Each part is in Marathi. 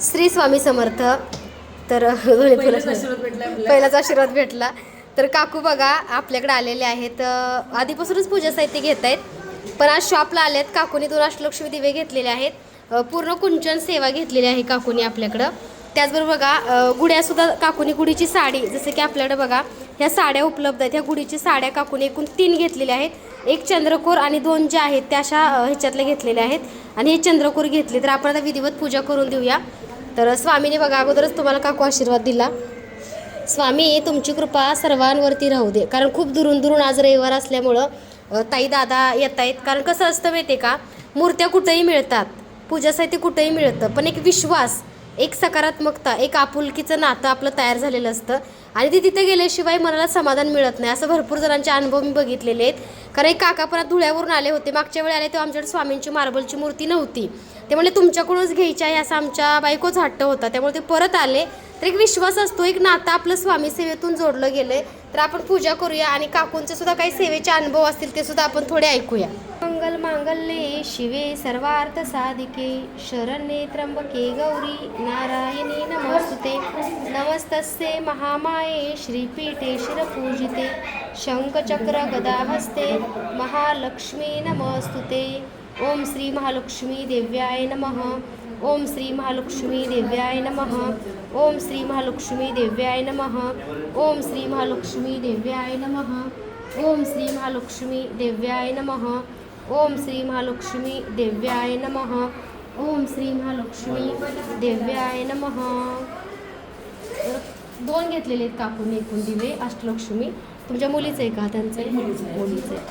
श्री स्वामी समर्थ. तर पहिलाच आशीर्वाद भेटला तर काकू बघा आपल्याकडे आलेले आहेत आधीपासूनच पूजा साहित्य घेत आहेत पण आज शॉपला आलेत. काकूनी दोन अष्टलक्ष्मी दिवे घेतलेले आहेत. पूर्ण कुंचन सेवा घेतलेली आहे काकूनी आपल्याकडं. त्याचबरोबर बघा गुड्यासुद्धा काकूनी गुढीची साडी जसं की आपल्याकडे बघा ह्या साड्या उपलब्ध आहेत. ह्या गुढीची साड्या काकूनी एकूण तीन घेतलेल्या आहेत. एक चंद्रकोर आणि दोन ज्या आहेत त्या अशा ह्याच्यातल्या घेतलेल्या आहेत. आणि हे चंद्रकोर घेतले तर आपण आता विधिवत पूजा करून देऊया. तर स्वामीने बघा अगोदरच तुम्हाला काकू आशीर्वाद दिला. स्वामी तुमची कृपा सर्वांवरती राहू दे. कारण खूप दुरून दुरून आज रविवार असल्यामुळं ताई दादा येत आहेत. कारण कसं असतं माहिती आहे का? मूर्त्या कुठेही मिळतात. पूजा साहित्य कुठेही मिळतं. पण एक विश्वास एक सकारात्मकता एक आपुलकीचं नातं आपलं तयार झालेलं असतं. आणि ते तिथे गेल्याशिवाय मनाला समाधान मिळत नाही. असं भरपूर जणांचे अनुभव मी बघितलेले आहेत. कारण एक काका पण धुळ्यावरून आले होते. मागच्या वेळी आले तेव्हा आमच्याकडे स्वामींची मार्बलची मूर्ती नव्हती. ते म्हणले तुमच्याकडूनच घ्यायची आहे असा आमच्या बायकोच हट्ट होता. त्यामुळे ते परत आले. तर एक विश्वास असतो एक नातं आपलं स्वामी सेवेतून जोडलं गेलंय. तर आपण पूजा करूया आणि काकूंचे सुद्धा काही सेवेचे अनुभव असतील ते सुद्धा आपण थोडे ऐकूया. मंगल मांगल्ये शिवे सर्वार्थ साधिके. शरण्ये त्र्यंबके गौरी. नारायणी नमस्तुते. नमस्तस्ये महामाये श्रीपीठे शिरपूजिते. शंखचक्र गदाहस्ते. महालक्ष्मी नमस्तुते. ओम श्री महालक्ष्मी देव्याय नमः। ओम श्री महालक्ष्मी देव्याय नमः। ओम श्री महालक्ष्मी देव्याय नमः। ओम श्री महालक्ष्मी देव्याय नमः। ओम श्री महालक्ष्मी देव्याय नमः। ओम श्री महालक्ष्मी देव्याय नमः। ओम श्री महालक्ष्मी देव्याय नमः। दोन घेतलेले आहेत काकून एकूण दिवे अष्टलक्ष्मी. तुमच्या मुलीचं आहे का? त्यांचं मुलीचं आहे.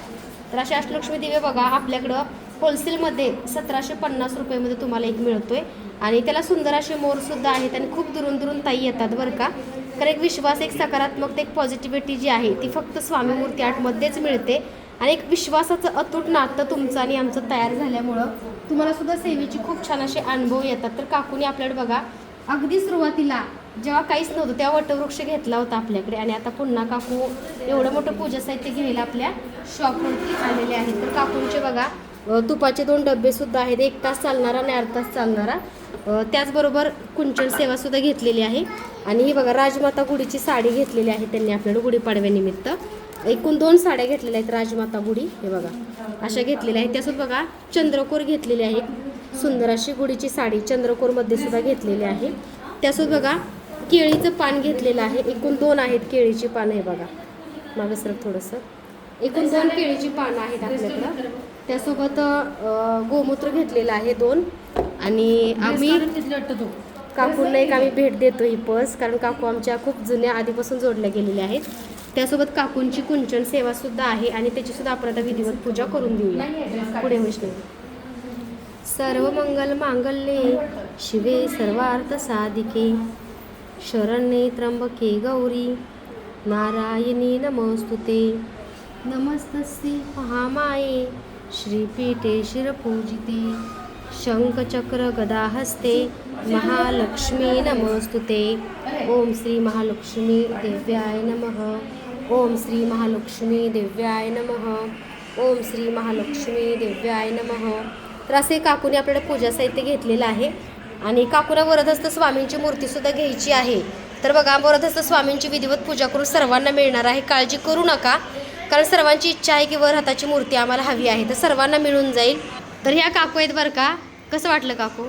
तर असे अष्टलक्ष्मी दिवे बघा आपल्याकडं होलसेलमध्ये सतराशे पन्नास रुपयामध्ये तुम्हाला एक मिळतो आहे आणि त्याला सुंदर असे मोरसुद्धा आहेत आणि खूप दुरून दुरून ताई येतात बरं का. कारण एक विश्वास एक सकारात्मकता एक पॉझिटिव्हिटी जी आहे ती फक्त स्वामी मूर्ती आर्टमध्येच मिळते. आणि एक विश्वासाचं अतूट नातं तुमचं आणि आमचं तयार झाल्यामुळं तुम्हाला सुद्धा खूप छान असे अनुभव येतात. तर काकूने आपल्याकडे बघा अगदी सुरुवातीला जेव्हा काहीच नव्हतं तेव्हा वटवृक्ष घेतला होता आपल्याकडे. आणि आता पुन्हा काकू एवढं मोठं पूजा साहित्य घ्यायला आपल्या शॉपवरती आलेले आहेत. तर काकूंचे बघा तुपाचे दोन डबे सुद्धा आहेत. एक तास चालणारा आणि अर्धा तास चालणारा. त्याचबरोबर कुंचन सेवासुद्धा घेतलेली आहे. आणि ही बघा राजमाता गुढीची साडी घेतलेली आहे त्यांनी आपल्याला गुढीपाडव्यानिमित्त एकूण दोन साड्या घेतलेल्या आहेत राजमाता गुढी. हे बघा अशा घेतलेल्या आहेत. त्यासोबत बघा चंद्रकोर घेतलेली आहे. सुंदर अशी गुढीची साडी चंद्रकोरमध्ये सुद्धा घेतलेली आहे. त्यासोबत बघा केळीचं पान घेतलेलं आहे. एकूण दोन आहेत केळीची पानं हे बघा. मागं सर थोडंसं. एकूण दोन केळीची पानं आहेत आपल्याकडं. त्यासोबत गोमूत्र घेतलेलं आहे दोन. आणि आम्ही काकूंना एक आम्ही भेट देतो ही पर्स कारण काकू आमच्या खूप जुन्या आधीपासून जोडल्या गेलेल्या आहेत. त्यासोबत काकूंची कुंचन सेवा सुद्धा आहे आणि त्याची सुद्धा आपण आता विधिवत पूजा करून देऊया. पुढे वैष्णवी. सर्व मंगल मांगल्ये शिवे सर्वार्थ साधिके. शरण्ये त्र्यंबके गौरी नारायणी नमस्तुते. नमस्तस्ये महामाये. श्रीपीठे शिरपूजिते शंखचक्र गदाहस्ते महालक्ष्मी नमोऽस्तु ते श्री महालक्ष्मी देव्याय नमः। ॐ श्री महालक्ष्मी देव्याय नमः। ओम श्री महालक्ष्मी देव्याय नमः। तर असे काकूने आपल्याला पूजा साहित्य घेतलेलं आहे आणि काकूला वरदहस्त स्वामींची मूर्तीसुद्धा घ्यायची आहे. तर बघा वरदहस्त स्वामींची विधिवत पूजा करून सर्वांना मिळणार आहे. काळजी करू नका. कारण सर्वांची इच्छा आहे की वर हाताची मूर्ती आम्हाला हवी आहे. तर सर्वांना मिळून जाईल. तर ह्या काकू आहेत बरं का? कसं वाटलं काकू?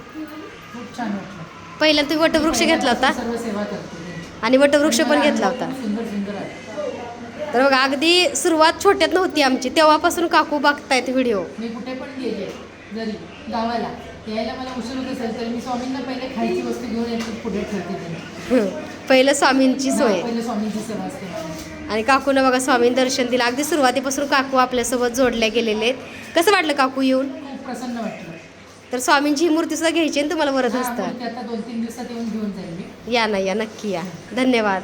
पहिल्यांदा तुम्ही वटवृक्ष घेतला होता? आणि वटवृक्ष पण घेतला होता. तर बघा अगदी सुरुवात छोट्यात नव्हती आमची. तेव्हापासून काकू बघतायत व्हिडिओ. मी कुठे पण गेले गावाला यायला मला उशीर होत असेल तर मी स्वामींना पहिले खायची वस्तू घेऊन येतो पुढे ठेवते त्यांनी. पहिलं स्वामींची सोय. पहिले स्वामींची सेवा असते माझी. आणि काकूनं बघा स्वामीं दर्शन दिलं. अगदी सुरुवातीपासून काकू आपल्यासोबत जोडल्या गेलेले आहेत. कसं वाटलं काकू येऊन? प्रसन्न वाटलं. तर स्वामींची ही मूर्ती सुद्धा घ्यायची आणि तुम्हाला वरत असतं. मूर्ती आता दोन तीन दिवसात येऊन घेऊन जाईल मी. या ना या. नक्की या. धन्यवाद.